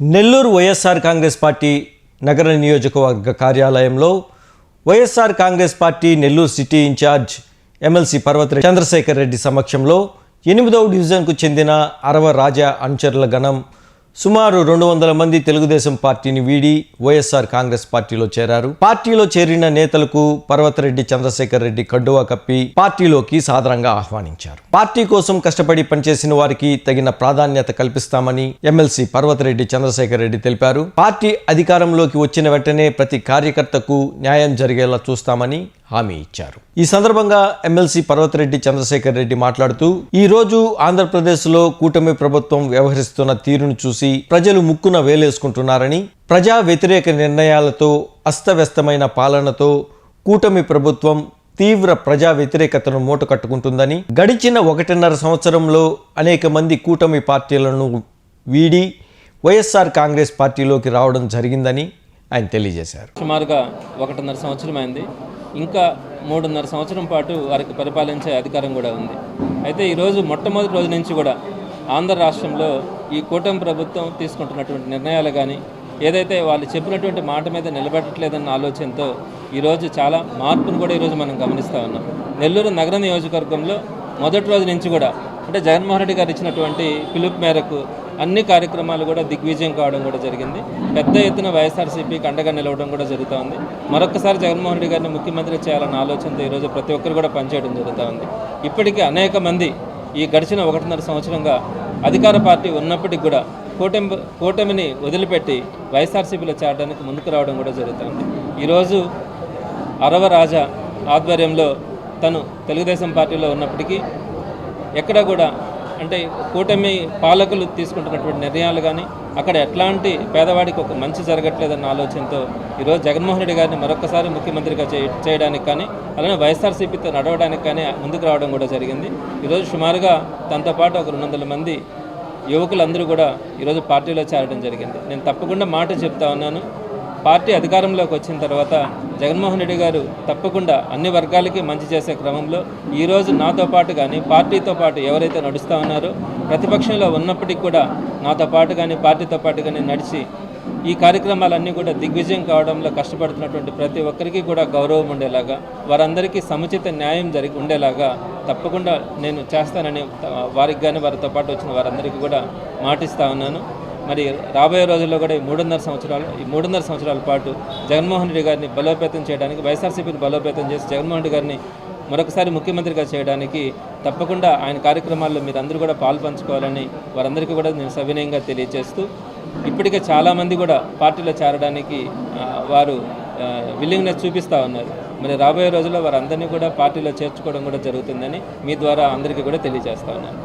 Nellore YSR Congress party నగర నియోజకవర్గ కార్యాలయంలో YSR Congress party Nellore city incharge MLC Parvatha Chandrasekhar Reddy సమక్షంలో ఎనిమిదవ డివిజన్కు చెందిన అరవ రాజా అనుచరుల గణం సుమారు రెండు వందల మంది తెలుగుదేశం పార్టీని వీడి వైఎస్ఆర్ కాంగ్రెస్ పార్టీలో చేరారు. పార్టీలో చేరిన నేతలకు పర్వతరెడ్డి చంద్రశేఖర్ రెడ్డి కండువా కప్పి పార్టీలోకి సాధారణంగా ఆహ్వానించారు. పార్టీ కోసం కష్టపడి పనిచేసిన వారికి తగిన ప్రాధాన్యత కల్పిస్తామని ఎమ్మెల్సీ పర్వతరెడ్డి చంద్రశేఖర్ రెడ్డి తెలిపారు. పార్టీ అధికారంలోకి వచ్చిన వెంటనే ప్రతి కార్యకర్తకు న్యాయం జరిగేలా చూస్తామని హామీ ఇచ్చారు. ఈ సందర్భంగా ఎమ్మెల్సీ పర్వతరెడ్డి చంద్రశేఖర్ రెడ్డి మాట్లాడుతూ ఈ రోజు ఆంధ్రప్రదేశ్లో కూటమి ప్రభుత్వం వ్యవహరిస్తున్న తీరును చూసి ప్రజలు ముక్కున వేలేసుకుంటున్నారని ప్రజా వ్యతిరేక నిర్ణయాలతో అస్తవ్యస్తమైన పాలనతో కూటమి ప్రభుత్వం తీవ్ర ప్రజా వ్యతిరేకతను మూటకట్టుకుంటుందని గడిచిన ఒకటిన్నర సంవత్సరంలో అనేక మంది కూటమి పార్టీలను వీడి వైఎస్ఆర్ కాంగ్రెస్ పార్టీలోకి రావడం జరిగిందని ఆయన తెలియజేశారు. సుమారుగా ఒకటిన్నర సంవత్సరం అయింది ఇంకా మూడున్నర సంవత్సరం పాటు వారికి పరిపాలించే అధికారం కూడా ఉంది. అయితే ఈరోజు మొట్టమొదటి రోజు నుంచి కూడా ఆంధ్ర రాష్ట్రంలో ఈ కూటమి ప్రభుత్వం తీసుకుంటున్నటువంటి నిర్ణయాలు కానీ ఏదైతే వాళ్ళు చెప్పినటువంటి మాట మీద నిలబెట్టట్లేదన్న ఆలోచనతో ఈరోజు చాలా మార్పును కూడా ఈరోజు మనం గమనిస్తూ ఉన్నాం. నెల్లూరు నగర నియోజకవర్గంలో మొదటి రోజు నుంచి కూడా అంటే జగన్మోహన్ రెడ్డి గారు ఇచ్చినటువంటి పిలుపు మేరకు అన్ని కార్యక్రమాలు కూడా దిగ్విజయం కావడం కూడా జరిగింది. పెద్ద ఎత్తున వైఎస్ఆర్సీపీకి అండగా నిలవడం కూడా జరుగుతూ ఉంది. మరొకసారి జగన్మోహన్ రెడ్డి గారిని ముఖ్యమంత్రి చేయాలన్న ఆలోచనతో ఈరోజు ప్రతి ఒక్కరు కూడా పనిచేయడం జరుగుతూ ఉంది. ఇప్పటికీ అనేక మంది ఈ గడిచిన ఒకటిన్నర సంవత్సరంగా అధికార పార్టీ ఉన్నప్పటికీ కూడా కూటమి కూటమిని వదిలిపెట్టి వైఎస్ఆర్సీపీలో చేరడానికి ముందుకు రావడం కూడా జరుగుతుంది ఈరోజు అరవ రాజా ఆధ్వర్యంలో తను తెలుగుదేశం పార్టీలో ఉన్నప్పటికీ ఎక్కడ కూడా అంటే కూటమి పాలకులు తీసుకుంటున్నటువంటి నిర్ణయాలు కానీ అక్కడ ఎట్లాంటి పేదవాడికి ఒక మంచి జరగట్లేదన్న ఆలోచనతో ఈరోజు జగన్మోహన్ రెడ్డి గారిని మరొకసారి ముఖ్యమంత్రిగా చేయడానికి కానీ అలానే వైఎస్ఆర్సీపీతో నడవడానికి కానీ ముందుకు రావడం కూడా జరిగింది. ఈరోజు సుమారుగా తనతో పాటు ఒక రెండు వందల మంది యువకులందరూ కూడా ఈరోజు పార్టీలో చేరడం జరిగింది. నేను తప్పకుండా మాట చెప్తా ఉన్నాను. పార్టీ అధికారంలోకి వచ్చిన తర్వాత జగన్మోహన్ రెడ్డి గారు తప్పకుండా అన్ని వర్గాలకి మంచి చేసే క్రమంలో ఈరోజు నాతో పాటు కానీ పార్టీతో పాటు ఎవరైతే నడుస్తూ ఉన్నారో ప్రతిపక్షంలో ఉన్నప్పటికీ కూడా నాతో పాటు కానీ పార్టీతో పాటు కానీ నడిచి ఈ కార్యక్రమాలన్నీ కూడా దిగ్విజయం కావడంలో కష్టపడుతున్నటువంటి ప్రతి ఒక్కరికి కూడా గౌరవం ఉండేలాగా వారందరికీ సముచిత న్యాయం జరిగి ఉండేలాగా తప్పకుండా నేను చేస్తానని వారికి కానీ వారితో పాటు వచ్చిన వారందరికీ కూడా మాటిస్తా ఉన్నాను. మరి రాబోయే రోజుల్లో కూడా ఈ మూడున్నర సంవత్సరాలు ఈ మూడున్నర సంవత్సరాల పాటు జగన్మోహన్ రెడ్డి గారిని బలోపేతం చేయడానికి వైఎస్ఆర్సీపీని బలోపేతం చేసి జగన్మోహన్ రెడ్డి గారిని మరొకసారి ముఖ్యమంత్రిగా చేయడానికి తప్పకుండా ఆయన కార్యక్రమాల్లో మీరు అందరూ కూడా పాల్పంచుకోవాలని వారందరికీ కూడా నేను సవినయంగా తెలియజేస్తూ ఇప్పటికే చాలామంది కూడా పార్టీలో చేరడానికి వారు విల్లింగ్నెస్ చూపిస్తూ ఉన్నారు. మరి రాబోయే రోజుల్లో వారందరినీ కూడా పార్టీలో చేర్చుకోవడం కూడా జరుగుతుందని మీ ద్వారా అందరికీ కూడా తెలియజేస్తా ఉన్నాను.